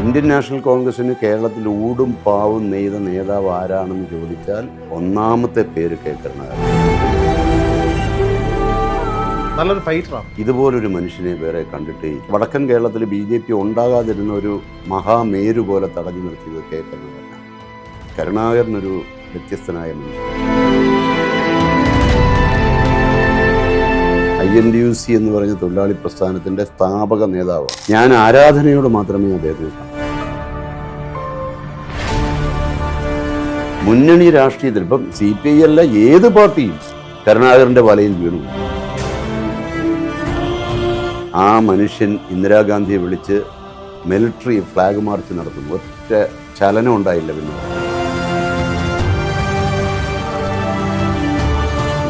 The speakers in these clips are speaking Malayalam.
ഇന്ത്യൻ നാഷണൽ കോൺഗ്രസിന് കേരളത്തിൽ ഊടും പാവും നെയ്ത നേതാവ് ആരാണെന്ന് ചോദിച്ചാൽ ഒന്നാമത്തെ പേര് കെ കരുണാകരൻ. നല്ലൊരു ഫൈറ്ററാണ് ഇതുപോലൊരു മനുഷ്യനെ വേറെ കണ്ടിട്ട് വടക്കൻ കേരളത്തിൽ ബി ജെ പി ഉണ്ടാകാതിരുന്ന ഒരു മഹാമേരു പോലെ തടഞ്ഞു നിർത്തിയത് കെ കരുണാകരനാണ്. കരുണാകരൻ ഒരു വ്യത്യസ്തനായ മനുഷ്യൻ. I N D U C എന്ന് പറഞ്ഞ തൊഴിലാളി പ്രസ്ഥാനത്തിന്റെ സ്ഥാപക നേതാവ് ഞാൻ ആരാധനയോട് മാത്രമേ അദ്ദേഹത്തിന് മുന്നണി രാഷ്ട്രീയത്തിൽ ഇപ്പം സി പി ഐ അല്ല ഏത് പാർട്ടിയും കരുണാകരന്റെ വലയിൽ വീണു. ആ മനുഷ്യൻ ഇന്ദിരാഗാന്ധിയെ വിളിച്ച് മിലിറ്ററി ഫ്ലാഗ് മാർച്ച് നടത്തുന്നു. ഒറ്റ ചലനം ഉണ്ടായില്ല പിന്നെ.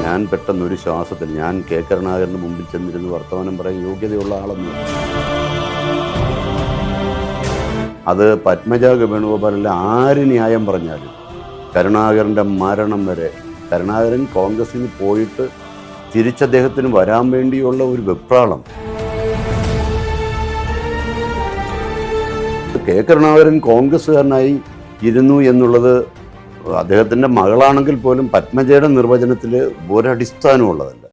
ഞാൻ പെട്ടെന്ന് ഒരു ശ്വാസത്തിൽ ഞാൻ കെ കരുണാകരന് മുമ്പിൽ ചെന്നിരുന്ന് വർത്തമാനം പറയാൻ യോഗ്യതയുള്ള ആളെന്ന് അത് പത്മജ വേണുഗോപാലല്ല ആര് ന്യായം പറഞ്ഞാലും. കരുണാകരന്റെ മരണം വരെ. കരുണാകരൻ കോൺഗ്രസിൽ നിന്ന് പോയിട്ട് തിരിച്ചദ്ദേഹത്തിന് വരാൻ വേണ്ടിയുള്ള ഒരു വെപ്രാളം. കെ കരുണാകരൻ കോൺഗ്രസ്സുകാരനായി ഇരുന്നു എന്നുള്ളത് അദ്ദേഹത്തിന്റെ മകളാണെങ്കിൽ പോലും പത്മജയുടെ നിർവചനത്തിൽ ഒരടിസ്ഥാനമുള്ളതല്ല.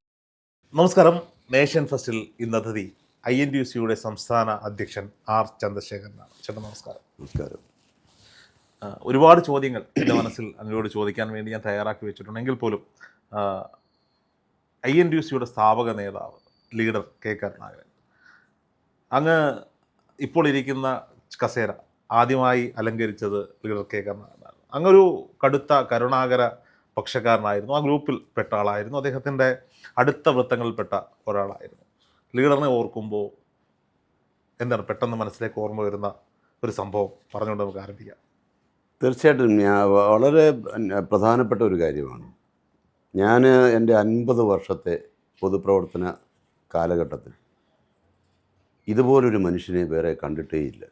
നമസ്കാരം. നേഷൻ ഫസ്റ്റിൽ ഇന്ന് അതിഥി ഐ എൻ ഡി യു സിയുടെ സംസ്ഥാന അധ്യക്ഷൻ ആർ ചന്ദ്രശേഖരനാണ്. ചേട്ടാ നമസ്കാരം. നമസ്കാരം. ഒരുപാട് ചോദ്യങ്ങൾ എന്റെ മനസ്സിൽ അങ്ങോട്ട് ചോദിക്കാൻ വേണ്ടി ഞാൻ തയ്യാറാക്കി വെച്ചിട്ടുണ്ടെങ്കിൽ പോലും ഐ എൻ ഡി സിയുടെ സ്ഥാപക നേതാവ് ലീഡർ കെ കരുണാകരൻ അങ്ങ് ഇപ്പോൾ ഇരിക്കുന്ന കസേര ആദ്യമായി അലങ്കരിച്ചത് ലീഡർ കെ കരുണാകരനാണ് അങ്ങൊരു കടുത്ത കരുണാകര പക്ഷക്കാരനായിരുന്നു. ആ ഗ്രൂപ്പിൽ പെട്ട ആളായിരുന്നു. അദ്ദേഹത്തിന്റെ അടുത്ത വൃത്തങ്ങളിൽപ്പെട്ട ഒരാളായിരുന്നു. ലീഡറിനെ ഓർക്കുമ്പോൾ എന്താണ് പെട്ടെന്ന് മനസ്സിലേക്ക് ഓർമ്മ വരുന്ന ഒരു സംഭവം പറഞ്ഞുകൊണ്ട് നമുക്ക് ആരംഭിക്കാം. തീർച്ചയായിട്ടും ഞാൻ വളരെ പ്രധാനപ്പെട്ട ഒരു കാര്യമാണ്. ഞാൻ എന്റെ അൻപത് വർഷത്തെ പൊതുപ്രവർത്തന കാലഘട്ടത്തിൽ ഇതുപോലൊരു മനുഷ്യനെ വേറെ കണ്ടിട്ടേയില്ല.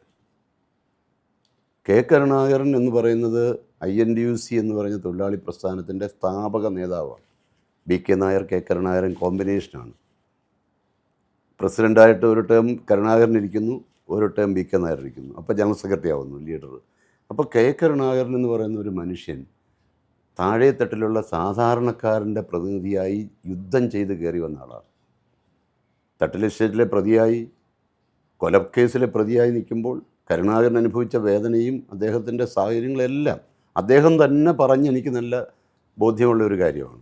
കെ കരുണാകരൻ എന്ന് പറയുന്നത് I N D U C എന്ന് പറഞ്ഞ തൊഴിലാളി പ്രസ്ഥാനത്തിന്റെ സ്ഥാപക നേതാവാണ്. B K Nair K Karunakaran കോമ്പിനേഷനാണ്. പ്രസിഡന്റായിട്ട് ഒരു ടേം കരുണാകരൻ ഇരിക്കുന്നു ഒരു ടേം ബി കെ നായർ ഇരിക്കുന്നു. അപ്പോൾ ജനറൽ സെക്രട്ടറി ആവുന്നു ലീഡർ അപ്പോൾ കെ. കരുണാകരൻ എന്ന് പറയുന്ന ഒരു മനുഷ്യൻ താഴെത്തട്ടിലുള്ള സാധാരണക്കാരന്റെ പ്രതിനിധിയായി യുദ്ധം ചെയ്ത് കയറി വന്ന ആളാണ്. തട്ടിൽ എസ്റ്റേറ്റിലെ പ്രതിയായി കൊലക്കേസിലെ പ്രതിയായി നിൽക്കുമ്പോൾ കരുണാകരൻ അനുഭവിച്ച വേദനയും അദ്ദേഹത്തിന്റെ സാഹചര്യങ്ങളെല്ലാം അദ്ദേഹം തന്നെ പറഞ്ഞ് എനിക്ക് നല്ല ബോധ്യമുള്ള ഒരു കാര്യമാണ്.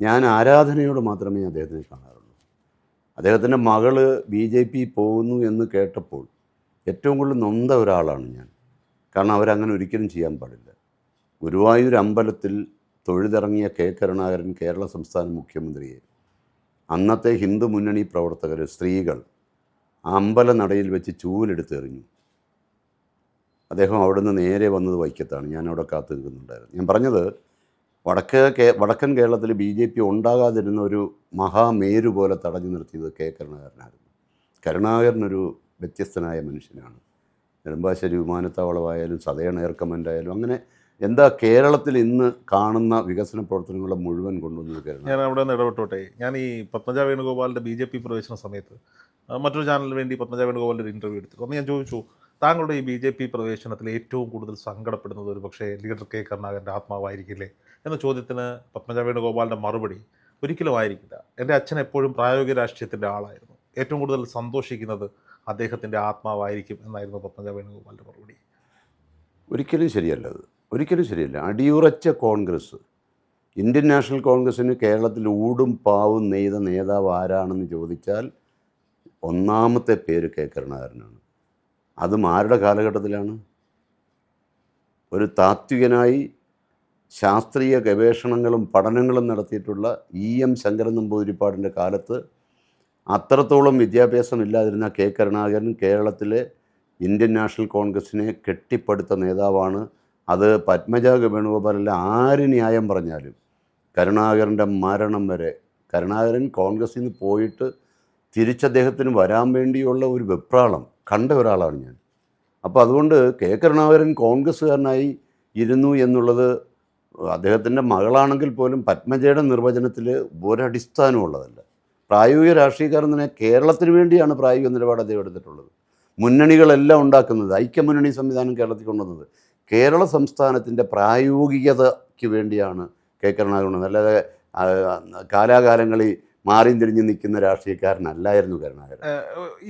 ഞാൻ ആരാധനയോട് മാത്രമേ അദ്ദേഹത്തിനെ കാണാറുള്ളൂ. അദ്ദേഹത്തിന്റെ മകൾ ബി ജെ പി പോകുന്നു എന്ന് കേട്ടപ്പോൾ ഏറ്റവും കൂടുതൽ നൊന്ത ഒരാളാണ് ഞാൻ. കാരണം അവരങ്ങനെ ഒരിക്കലും ചെയ്യാൻ പാടില്ല. ഗുരുവായൂർ അമ്പലത്തിൽ തൊഴുതിറങ്ങിയ കെ കരുണാകരൻ കേരള സംസ്ഥാന മുഖ്യമന്ത്രിയെ. അന്നത്തെ ഹിന്ദു മുന്നണി പ്രവർത്തകർ സ്ത്രീകൾ ആ അമ്പല നടയിൽ വെച്ച് ചൂലെടുത്ത് എറിഞ്ഞു. അദ്ദേഹം അവിടുന്ന് നേരെ വന്നത് വൈക്കത്താണ്. ഞാൻ അവിടെ കാത്തു നിൽക്കുന്നുണ്ടായിരുന്നു. ഞാൻ പറഞ്ഞത് വടക്ക് കേ വടക്കൻ കേരളത്തിൽ ബി ജെ പി ഉണ്ടാകാതിരുന്ന ഒരു മഹാമേരു പോലെ തടഞ്ഞു നിർത്തിയത് കെ കരുണാകരനായിരുന്നു. കരുണാകരനൊരു വ്യത്യസ്തനായ മനുഷ്യനാണ്. നെടുമ്പാശ്ശേരി വിമാനത്താവളമായാലും സതയൺ എയർ കമാൻഡ് ആയാലും അങ്ങനെ എന്താ കേരളത്തിൽ ഇന്ന് കാണുന്ന വികസന പ്രവർത്തനങ്ങളെ മുഴുവൻ കൊണ്ടുവന്നത് കേരളം ഞാൻ അവിടെ നിന്ന് ഇടപെട്ടോട്ടെ. ഞാൻ ഈ പത്മജ വേണുഗോപാലിന്റെ ബി ജെ പി പ്രവേശന സമയത്ത് മറ്റൊരു ചാനലിന് വേണ്ടി പത്മജ വേണുഗോപാലിന്റെ ഒരു ഇന്റർവ്യൂ എടുത്തു. അന്ന് ഞാൻ ചോദിച്ചു താങ്കളുടെ ഈ ബി ജെ പി പ്രവേശനത്തിൽ ഏറ്റവും കൂടുതൽ സങ്കടപ്പെടുന്നത് ഒരു പക്ഷേ ലീഡർ കെ. കരുണാകരന്റെ ആത്മാവായിരിക്കില്ലേ? എന്ന ചോദ്യത്തിന് പത്മജ വേണുഗോപാലിന്റെ മറുപടി ഒരിക്കലും ആയിരിക്കില്ല എന്റെ അച്ഛൻ എപ്പോഴും പ്രായോഗിക രാഷ്ട്രീയത്തിന്റെ ആളായിരുന്നു. ഏറ്റവും കൂടുതൽ സന്തോഷിക്കുന്നത് അദ്ദേഹത്തിന്റെ ആത്മാവായിരിക്കും എന്നായിരുന്നു പത്മജ വേണുഗോപാലിന്റെ മറുപടി ഒരിക്കലും ശരിയല്ല അത്. ഒരിക്കലും ശരിയല്ല. അടിയുറച്ച കോൺഗ്രസ്. ഇന്ത്യൻ നാഷണൽ കോൺഗ്രസ്സിന് കേരളത്തിൽ ഊടും പാവും നെയ്ത നേതാവ് ആരാണെന്ന് ചോദിച്ചാൽ ഒന്നാമത്തെ പേര് കെ കരുണാകരനാണ്. അതും ആരുടെ കാലഘട്ടത്തിലാണ്? ഒരു താത്വികനായി ശാസ്ത്രീയ ഗവേഷണങ്ങളും പഠനങ്ങളും നടത്തിയിട്ടുള്ള ഇ എം ശങ്കരൻ നമ്പൂതിരിപ്പാടിന്റെ കാലത്ത് അത്രത്തോളം വിദ്യാഭ്യാസം ഇല്ലാതിരുന്ന കെ. കരുണാകരൻ കേരളത്തിലെ ഇന്ത്യൻ നാഷണൽ കോൺഗ്രസിനെ കെട്ടിപ്പടുത്ത നേതാവാണ്. അത് പത്മജ വേണുഗോപാലല്ല ആര് ന്യായം പറഞ്ഞാലും കരുണാകരന്റെ മരണം വരെ കരുണാകരൻ കോൺഗ്രസിൽ നിന്ന് പോയിട്ട് തിരിച്ചദ്ദേഹത്തിന് വരാൻ വേണ്ടിയുള്ള ഒരു വെപ്രാളം കണ്ട ഒരാളാണ് ഞാൻ. അപ്പോൾ അതുകൊണ്ട് കെ. കരുണാകരൻ കോൺഗ്രസ്സുകാരനായി ഇരുന്നു എന്നുള്ളത് അദ്ദേഹത്തിന്റെ മകളാണെങ്കിൽ പോലും പത്മജയുടെ നിർവചനത്തിൽ ഒരടിസ്ഥാനമുള്ളതല്ല പ്രായോഗിക രാഷ്ട്രീയക്കാരൻ തന്നെ കേരളത്തിന് വേണ്ടിയാണ് പ്രായോഗിക നിലപാട് അദ്ദേഹം എടുത്തിട്ടുള്ളത്. മുന്നണികളെല്ലാം ഉണ്ടാക്കുന്നത് ഐക്യമുന്നണി സംവിധാനം കേരളത്തിൽ കൊണ്ടുവന്നത് കേരള സംസ്ഥാനത്തിന്റെ പ്രായോഗികതയ്ക്ക് വേണ്ടിയാണ് കെ. കരുണാകരൻ അല്ലാതെ കാലാകാലങ്ങളിൽ മാറിയും തിരിഞ്ഞ് നിൽക്കുന്ന രാഷ്ട്രീയക്കാരനല്ലായിരുന്നു കരുണാകരൻ.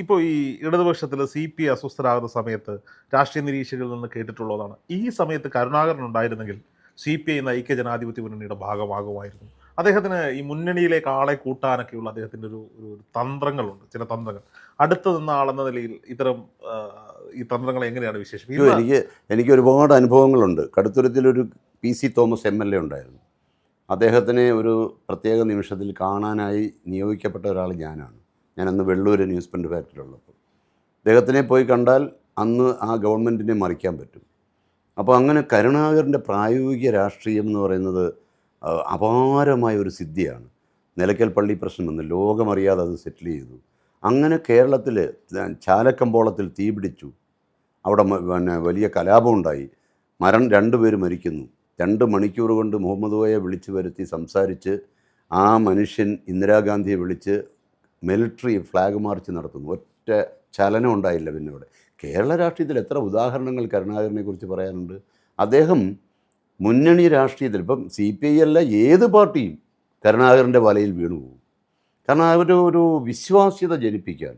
ഇപ്പോൾ ഈ ഇടതുപക്ഷത്തിൽ സി പി അസ്വസ്ഥരാകുന്ന സമയത്ത് രാഷ്ട്രീയ നിരീക്ഷകരിൽ നിന്ന് കേട്ടിട്ടുള്ളതാണ്. ഈ സമയത്ത് കരുണാകരൻ ഉണ്ടായിരുന്നെങ്കിൽ സി പി ഐ എന്ന ഐക്യ ജനാധിപത്യ മുന്നണിയുടെ ഭാഗമാകുമായിരുന്നു. അദ്ദേഹത്തിന് ഈ മുന്നണിയിലേക്ക് ആളെ കൂട്ടാനൊക്കെയുള്ള അദ്ദേഹത്തിന്റെ ഒരു ഒരു തന്ത്രങ്ങളുണ്ട് ചില തന്ത്രങ്ങൾ. അടുത്ത് നിന്ന ആളെന്ന നിലയിൽ ഇത്തരം ഈ തന്ത്രങ്ങളെ എങ്ങനെയാണ് വിശേഷിപ്പിക്കുന്നത്? എനിക്ക് എനിക്ക് ഒരുപാട് അനുഭവങ്ങളുണ്ട്. കടുത്തുരത്തിലൊരു P C Thomas M L A ഉണ്ടായിരുന്നു. അദ്ദേഹത്തിനെ ഒരു പ്രത്യേക നിമിഷത്തിൽ കാണാനായി നിയോഗിക്കപ്പെട്ട ഒരാൾ ഞാനാണ്. ഞാൻ അന്ന് വെള്ളൂർ ന്യൂസ് പ്രിന്റ് ഫാക്ടറിയിലുള്ളപ്പോൾ. അദ്ദേഹത്തിനെ പോയി കണ്ടാൽ അന്ന് ആ ഗവൺമെന്റിനെ മറിക്കാൻ പറ്റും. അപ്പോൾ അങ്ങനെ കരുണാകരന്റെ പ്രായോഗിക രാഷ്ട്രീയം എന്ന് പറയുന്നത് അപാരമായ ഒരു സിദ്ധിയാണ്. നിലയ്ക്കൽ പള്ളി പ്രശ്നം വന്ന്. ലോകമറിയാതെ അത് സെറ്റിൽ ചെയ്തു. അങ്ങനെ കേരളത്തിൽ ചാലക്കമ്പോളത്തിൽ തീ പിടിച്ചു. അവിടെ പിന്നെ വലിയ കലാപമുണ്ടായി മരം രണ്ടുപേർ മരിക്കുന്നു. രണ്ട് മണിക്കൂർ കൊണ്ട് മുഹമ്മദ് കോയെ വിളിച്ചു വരുത്തി സംസാരിച്ച് ആ മനുഷ്യൻ ഇന്ദിരാഗാന്ധിയെ വിളിച്ച് മിലിറ്ററി ഫ്ലാഗ് മാർച്ച് നടത്തുന്നു. ഒറ്റ ചലനം ഉണ്ടായില്ല പിന്നെ ഇവിടെ കേരള രാഷ്ട്രീയത്തിൽ എത്ര ഉദാഹരണങ്ങൾ കരുണാകരനെക്കുറിച്ച് പറയാനുണ്ട്. അദ്ദേഹം മുന്നണി രാഷ്ട്രീയത്തിൽ ഇപ്പം സി പി ഐ അല്ല ഏത് പാർട്ടിയും കരുണാകരന്റെ വലയിൽ വീണു പോകും. കാരണം അവർ ഒരു വിശ്വാസ്യത ജനിപ്പിക്കാൻ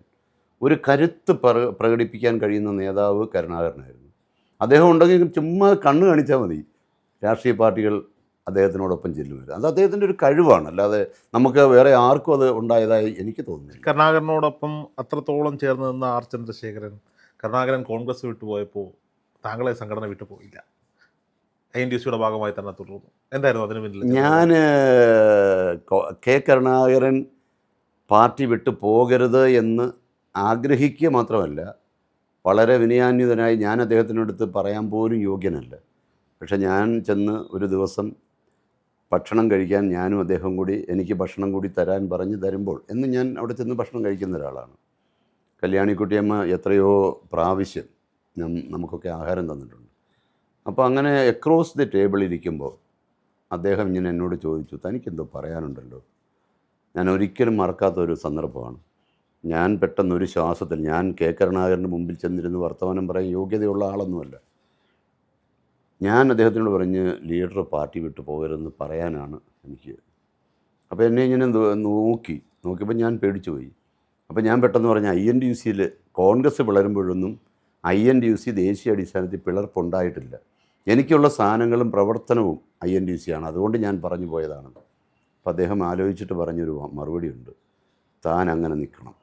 ഒരു കരുത്ത് പ്ര പ്രകടിപ്പിക്കാൻ കഴിയുന്ന നേതാവ് കരുണാകരനായിരുന്നു. അദ്ദേഹം ഉണ്ടെങ്കിൽ ചുമ്മാ കണ്ണ് കാണിച്ചാൽ മതി രാഷ്ട്രീയ പാർട്ടികൾ അദ്ദേഹത്തിനോടൊപ്പം ചെല്ലുമായിരുന്നു അത് അദ്ദേഹത്തിന്റെ ഒരു കഴിവാണ്. അല്ലാതെ നമുക്ക് വേറെ ആർക്കും അത് ഉണ്ടായതായി എനിക്ക് തോന്നുന്നില്ല. കരുണാകരനോടൊപ്പം അത്രത്തോളം ചേർന്ന് നിന്ന ആർ ചന്ദ്രശേഖരൻ കരുണാകരൻ കോൺഗ്രസ് വിട്ടുപോയപ്പോൾ താങ്കളെ സംഘടന വിട്ടുപോയില്ല ഐ എൻ ഡി സിയുടെ ഭാഗമായി തന്നെ തുടർന്നു. എന്തായിരുന്നു അതിന് പിന്നിൽ? ഞാൻ കെ കരുണാകരൻ പാർട്ടി വിട്ടു പോകരുത് എന്ന് ആഗ്രഹിക്കുക മാത്രമല്ല വളരെ വിനയാന്വിതനായി ഞാൻ അദ്ദേഹത്തിനടുത്ത് പറയാൻ പോലും യോഗ്യനല്ല. പക്ഷെ ഞാൻ ചെന്ന് ഒരു ദിവസം ഭക്ഷണം കഴിക്കാൻ ഞാനും അദ്ദേഹം കൂടി എനിക്ക് ഭക്ഷണം കൂടി തരാൻ പറഞ്ഞ് തരുമ്പോൾ എന്ന് ഞാൻ അവിടെ ചെന്ന് ഭക്ഷണം കഴിക്കുന്ന ഒരാളാണ്. കല്യാണിക്കുട്ടിയമ്മ എത്രയോ പ്രാവശ്യം നമുക്കൊക്കെ ആഹാരം തന്നിട്ടുണ്ട്. അപ്പോൾ അങ്ങനെ അക്രോസ് ദി ടേബിൾ ഇരിക്കുമ്പോൾ അദ്ദേഹം ഇങ്ങനെ എന്നോട് ചോദിച്ചു തനിക്കെന്തോ പറയാനുണ്ടല്ലോ. ഞാൻ ഒരിക്കലും മറക്കാത്ത ഒരു സന്ദർഭമാണ്. ഞാൻ പെട്ടെന്ന് ഒരു ശ്വാസത്തിൽ ഞാൻ കെ. കരുണാകരന്റെ മുമ്പിൽ ചെന്നിരുന്ന് വർത്തമാനം പറയാൻ യോഗ്യതയുള്ള ആളൊന്നുമല്ല. ഞാൻ അദ്ദേഹത്തിനോട് പറഞ്ഞ് ലീഡർ പാർട്ടി വിട്ടു പോകരുതെന്ന് പറയാനാണ് എനിക്ക്. അപ്പോൾ എന്നെ ഇങ്ങനെ നോക്കി. നോക്കിയപ്പോൾ ഞാൻ പേടിച്ചു പോയി അപ്പോൾ ഞാൻ പെട്ടെന്ന് പറഞ്ഞ ഐ എൻ ഡി യു സിയിൽ Congress പിളരുമ്പോഴൊന്നും I N D U C ദേശീയ അടിസ്ഥാനത്തിൽ പിളർപ്പുണ്ടായിട്ടില്ല. എനിക്കുള്ള സാധനങ്ങളും പ്രവർത്തനവും ഐ എൻ ഡി സി ആണ്. അതുകൊണ്ട് ഞാൻ പറഞ്ഞു പോയതാണ്. അപ്പം അദ്ദേഹം ആലോചിച്ചിട്ട് പറഞ്ഞൊരു മറുപടിയുണ്ട്. താൻ അങ്ങനെ നിൽക്കണം.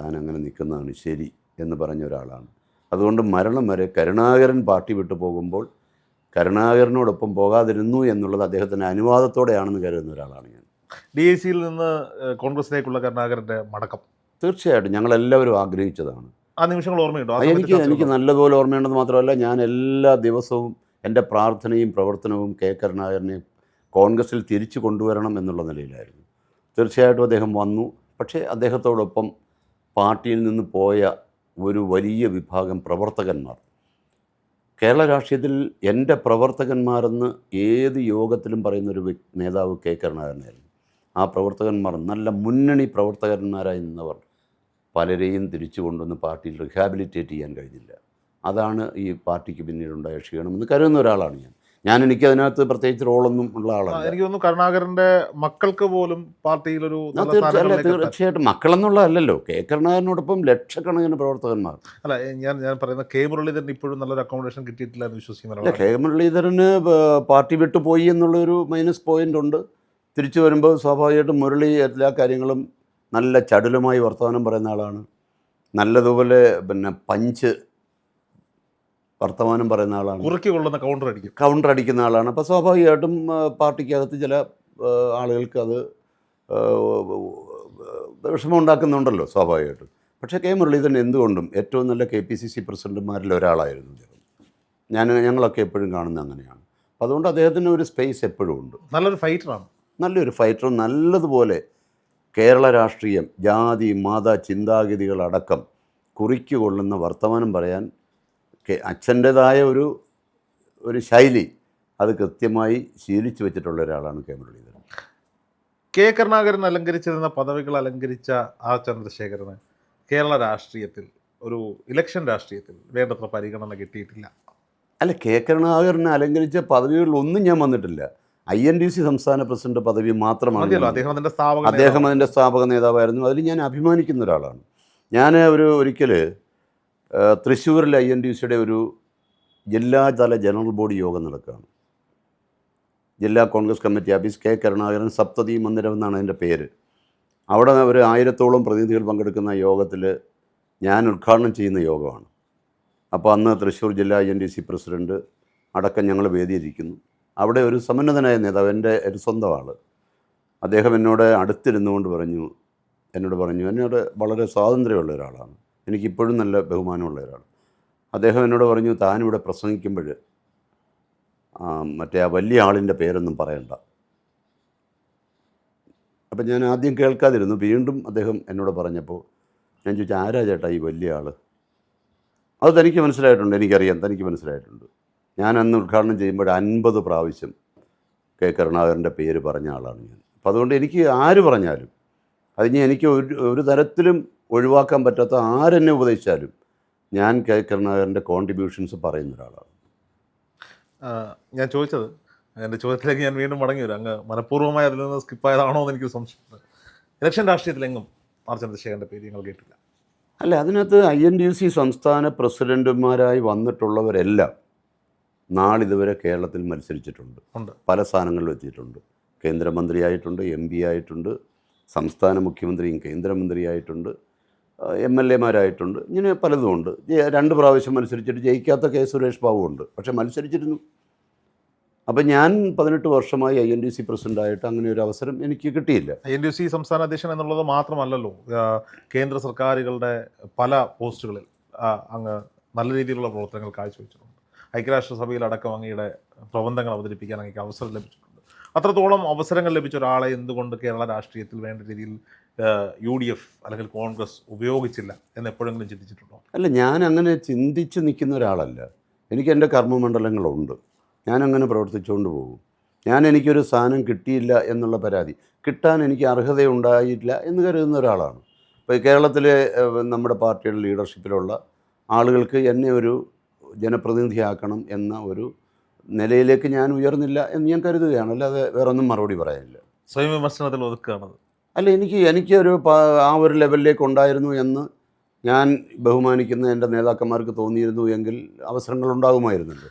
താൻ അങ്ങനെ നിൽക്കുന്നതാണ് ശരി എന്ന് പറഞ്ഞ ഒരാളാണ്. അതുകൊണ്ട് മരണം വരെ കരുണാകരൻ പാർട്ടി വിട്ടു പോകുമ്പോൾ കരുണാകരനോടൊപ്പം പോകാതിരുന്നു എന്നുള്ളത് അദ്ദേഹത്തിന്റെ അനുവാദത്തോടെയാണെന്ന് കരുതുന്ന ഒരാളാണ് ഞാൻ. ഡി ഐ സിയിൽ നിന്ന് കോൺഗ്രസിലേക്കുള്ള കരുണാകരന്റെ മടക്കം. തീർച്ചയായിട്ടും. ഞങ്ങളെല്ലാവരും ആഗ്രഹിച്ചതാണ്. ആ നിമിഷങ്ങൾ ഓർമ്മയുണ്ടോ? എനിക്ക് എനിക്ക് നല്ലതുപോലെ ഓർമ്മയുണ്ടെന്ന് മാത്രമല്ല ഞാൻ എല്ലാ ദിവസവും എന്റെ പ്രാർത്ഥനയും പ്രവർത്തനവും കെ. കരുണാകരനെ കോൺഗ്രസിൽ തിരിച്ചു കൊണ്ടുവരണം എന്നുള്ള നിലയിലായിരുന്നു. തീർച്ചയായിട്ടും അദ്ദേഹം വന്നു. പക്ഷേ അദ്ദേഹത്തോടൊപ്പം പാർട്ടിയിൽ നിന്ന് പോയ ഒരു വലിയ വിഭാഗം പ്രവർത്തകന്മാർ. കേരള രാഷ്ട്രീയത്തിൽ എന്റെ പ്രവർത്തകന്മാരെന്ന് ഏത് യോഗത്തിലും പറയുന്നൊരു നേതാവ് കെ. കരുണാകരനായിരുന്നു ആ പ്രവർത്തകന്മാർ നല്ല മുന്നണി പ്രവർത്തകന്മാരായി നിന്നവർ പലരെയും തിരിച്ചു കൊണ്ടുവന്ന് പാർട്ടിയിൽ റിഹാബിലിറ്റേറ്റ് ചെയ്യാൻ കഴിഞ്ഞില്ല. അതാണ് ഈ പാർട്ടിക്ക് പിന്നീടുണ്ടായ ക്ഷീണമെന്ന് കരുതുന്ന ഒരാളാണ് ഞാൻ. ഞാൻ എനിക്ക് അതിനകത്ത് പ്രത്യേകിച്ച് റോളൊന്നും ഉള്ള ആളാണ് എനിക്ക് തോന്നുന്നു കരുണാകരന്റെ മക്കൾക്ക് പോലും പാർട്ടിയിലൊരു തീർച്ചയായിട്ടും മക്കളെന്നുള്ളതല്ലല്ലോ. കെ. കരുണാകരനോടൊപ്പം ലക്ഷക്കണക്കിന് പ്രവർത്തകന്മാർ. അല്ല ഞാൻ ഞാൻ പറയുന്ന കെ. മുരളീധരൻ ഇപ്പോഴും നല്ലൊരു അക്കോമഡേഷൻ കിട്ടിയിട്ടില്ല എന്ന് വിശ്വസിക്കുന്ന അല്ല ഒരാളാണ്. കെ. മുരളീധരന് പാർട്ടി വിട്ടുപോയി എന്നുള്ളൊരു മൈനസ് പോയിന്റ് ഉണ്ട്. തിരിച്ചു വരുമ്പോൾ സ്വാഭാവികമായിട്ടും മുരളി എല്ലാ കാര്യങ്ങളും നല്ല ചടുലമായി വർത്തമാനം പറയുന്ന ആളാണ്. നല്ലതുപോലെ പിന്നെ പഞ്ച് വർത്തമാനം പറയുന്ന ആളാണ്. കുറുക്കി കൊള്ളുന്ന കൗണ്ടർ അടിക്കും. കൗണ്ടർ അടിക്കുന്ന ആളാണ്. അപ്പോൾ സ്വാഭാവികമായിട്ടും പാർട്ടിക്കകത്ത് ചില ആളുകൾക്ക് അത് വിഷമം ഉണ്ടാക്കുന്നുണ്ടല്ലോ സ്വാഭാവികമായിട്ടും. പക്ഷേ കെ മുരളീധരൻ എന്തുകൊണ്ടും ഏറ്റവും നല്ല കെ പി സി സി പ്രസിഡന്റുമാരിൽ ഒരാളായിരുന്നു അദ്ദേഹം. ഞാൻ ഞങ്ങളൊക്കെ എപ്പോഴും കാണുന്ന അങ്ങനെയാണ്. അപ്പോൾ അതുകൊണ്ട് അദ്ദേഹത്തിന് ഒരു സ്പേസ് എപ്പോഴും ഉണ്ട്. നല്ലൊരു ഫൈറ്ററാണ് നല്ലൊരു ഫൈറ്ററും നല്ലതുപോലെ കേരള രാഷ്ട്രീയം ജാതി മത ചിന്താഗതികളടക്കം കുറിക്കുകൊള്ളുന്ന വർത്തമാനം പറയാൻ അച്ഛന്റെതായ ഒരു ഒരു ശൈലി അത് കൃത്യമായി ശീലിച്ചു വെച്ചിട്ടുള്ള ഒരാളാണ് കെ മുരളീധരൻ. കെ കരുണാകരൻ അലങ്കരിച്ചിരുന്ന പദവികൾ അലങ്കരിച്ച ആ ചന്ദ്രശേഖരന് കേരള രാഷ്ട്രീയത്തിൽ ഒരു ഇലക്ഷൻ രാഷ്ട്രീയത്തിൽ വേണ്ടത്ര പരിഗണന കിട്ടിയിട്ടില്ല. അല്ല കെ കരുണാകരനെ അലങ്കരിച്ച പദവികളിലൊന്നും ഞാൻ വന്നിട്ടില്ല. ഐ എൻ ഡി സി സംസ്ഥാന പ്രസിഡന്റ് പദവി മാത്രമാണ് അദ്ദേഹം സ്ഥാപക അദ്ദേഹം അതിന്റെ സ്ഥാപക നേതാവായിരുന്നു. അതിൽ ഞാൻ അഭിമാനിക്കുന്ന ഒരാളാണ്. ഞാൻ ഒരു ഒരിക്കൽ തൃശ്ശൂരിലെ ഐ എൻ ഡി സിയുടെ ഒരു ജില്ലാതല ജനറൽ ബോഡി യോഗം നടക്കുകയാണ്. ജില്ലാ Congress committee office K Karunakaran സപ്തതി മന്ദിരം എന്നാണ് അതിന്റെ പേര്. അവിടെ ഒരു ആയിരത്തോളം പ്രതിനിധികൾ പങ്കെടുക്കുന്ന യോഗത്തിൽ ഞാൻ ഉദ്ഘാടനം ചെയ്യുന്ന യോഗമാണ്. അപ്പോൾ അന്ന് തൃശ്ശൂർ ജില്ലാ I N D C president അടക്കം ഞങ്ങൾ വേദിയിരിക്കുന്നു. അവിടെ ഒരു സമന്നതനായ നേതാവ് എന്റെ ഒരു സ്വന്തം ആൾ അദ്ദേഹം എന്നോട് അടുത്തിരുന്നുകൊണ്ട് പറഞ്ഞു എന്നോട് പറഞ്ഞു എന്നോട് വളരെ സ്വാതന്ത്ര്യമുള്ള ഒരാളാണ്. എനിക്കിപ്പോഴും നല്ല ബഹുമാനമുള്ള ഒരാൾ അദ്ദേഹം എന്നോട് പറഞ്ഞു താനിവിടെ പ്രസംഗിക്കുമ്പോൾ മറ്റേ ആ വലിയ ആളിന്റെ പേരൊന്നും പറയണ്ട. അപ്പം ഞാൻ ആദ്യം കേൾക്കാതിരുന്നു. വീണ്ടും അദ്ദേഹം എന്നോട് പറഞ്ഞപ്പോൾ ഞാൻ ചോദിച്ചു ആരാ ചേട്ടാ ഈ വലിയ ആൾ അത് തനിക്ക് മനസ്സിലായിട്ടുണ്ട് എനിക്കറിയാം തനിക്ക് മനസ്സിലായിട്ടുണ്ട്. ഞാൻ അന്ന് ഉദ്ഘാടനം ചെയ്യുമ്പോൾ അൻപത് പ്രാവശ്യം കെ കരുണാകരന്റെ പേര് പറഞ്ഞ ആളാണ് ഞാൻ. അപ്പോൾ അതുകൊണ്ട് എനിക്ക് ആര് പറഞ്ഞാലും അതിന് എനിക്ക് ഒരു ഒരു തരത്തിലും ഒഴിവാക്കാൻ പറ്റാത്ത ആരെന്നെ ഉപദേശിച്ചാലും ഞാൻ കെ. കരുണാകരന്റെ കോൺട്രിബ്യൂഷൻസ് പറയുന്ന ഒരാളാണ്. ഞാൻ ചോദിച്ചത് എന്റെ ചോദ്യത്തിലേക്ക് ഞാൻ വീണ്ടും മടങ്ങി വരും. അങ്ങ് മനഃപൂർവമായി അതിൽ നിന്ന് സ്കിപ്പായതാണോ എന്ന് എനിക്ക് സംശയമുണ്ട് ഇലക്ഷൻ രാഷ്ട്രീയത്തിലെങ്ങും ആർ ചന്ദ്രശേഖരന്റെ പേര് ഞങ്ങൾ കേട്ടില്ല. അല്ല അതിനകത്ത് ഐ എൻ ഡി സി സംസ്ഥാന പ്രസിഡന്റുമാരായി വന്നിട്ടുള്ളവരെല്ലാം നാളിതുവരെ കേരളത്തിൽ മത്സരിച്ചിട്ടുണ്ട്. പല സ്ഥാനങ്ങളിൽ എത്തിയിട്ടുണ്ട്. കേന്ദ്രമന്ത്രിയായിട്ടുണ്ട് എം പി ആയിട്ടുണ്ട് സംസ്ഥാന മുഖ്യമന്ത്രിയും കേന്ദ്രമന്ത്രിയായിട്ടുണ്ട്. M L എമാരായിട്ടുണ്ട്. ഇങ്ങനെ പലതുമുണ്ട് രണ്ട് പ്രാവശ്യം മത്സരിച്ചിട്ട് ജയിക്കാത്ത കെ സുരേഷ് ബാബു ഉണ്ട്. പക്ഷേ മത്സരിച്ചിരുന്നു. അപ്പം ഞാൻ പതിനെട്ട് വർഷമായി ഐ എൻ ഡി സി പ്രസിഡന്റായിട്ട് അങ്ങനെ ഒരു അവസരം എനിക്ക് കിട്ടിയില്ല. ഐ എൻ ഡി സി സംസ്ഥാന അധ്യക്ഷൻ എന്നുള്ളത് മാത്രമല്ലല്ലോ കേന്ദ്ര സർക്കാരുകളുടെ പല പോസ്റ്റുകളിൽ അങ്ങ് നല്ല രീതിയിലുള്ള പ്രവർത്തനങ്ങൾ കാഴ്ചവെച്ചിട്ടുണ്ട്. ഐക്യരാഷ്ട്രസഭയിൽ അടക്കം അങ്ങയുടെ പ്രബന്ധങ്ങൾ അവതരിപ്പിക്കാൻ അങ്ങേക്ക് അവസരം ലഭിച്ചിട്ടുണ്ട്. അത്രത്തോളം അവസരങ്ങൾ ലഭിച്ച ഒരാളെ എന്തുകൊണ്ട് കേരള രാഷ്ട്രീയത്തിൽ വേണ്ട രീതിയിൽ യു ഡി എഫ് അല്ലെങ്കിൽ കോൺഗ്രസ് ഉപയോഗിച്ചില്ല എന്ന് എപ്പോഴെങ്കിലും ചിന്തിച്ചിട്ടുണ്ടോ? അല്ല ഞാൻ അങ്ങനെ ചിന്തിച്ച് നിൽക്കുന്ന ഒരാളല്ല. എനിക്ക് എന്റെ കർമ്മമണ്ഡലങ്ങളുണ്ട്. ഞാനങ്ങനെ പ്രവർത്തിച്ചുകൊണ്ട് പോകും. ഞാൻ എനിക്കൊരു സാധനം കിട്ടിയില്ല എന്നുള്ള പരാതി. കിട്ടാൻ എനിക്ക് അർഹതയുണ്ടായില്ല എന്ന് കരുതുന്ന ഒരാളാണ്. ഇപ്പോൾ കേരളത്തിലെ നമ്മുടെ പാർട്ടിയുടെ ലീഡർഷിപ്പിലുള്ള ആളുകൾക്ക് എന്നെ ഒരു ജനപ്രതിനിധിയാക്കണം എന്ന ഒരു നിലയിലേക്ക് ഞാൻ ഉയർന്നില്ല എന്ന് ഞാൻ കരുതുകയാണ്. അല്ലാതെ വേറൊന്നും മറുപടി പറയാനില്ല. സ്വയം വിമർശനത്തിൽ ഒതുക്കുകയാണത്. അല്ല എനിക്ക് എനിക്ക് ഒരു ആ ഒരു ലെവലിലേക്ക് ഉണ്ടായിരുന്നു എന്ന് ഞാൻ ബഹുമാനിക്കുന്ന എന്റെ നേതാക്കന്മാർക്ക് തോന്നിയിരുന്നു എങ്കിൽ അവസരങ്ങൾ ഉണ്ടാകുമായിരുന്നല്ലോ.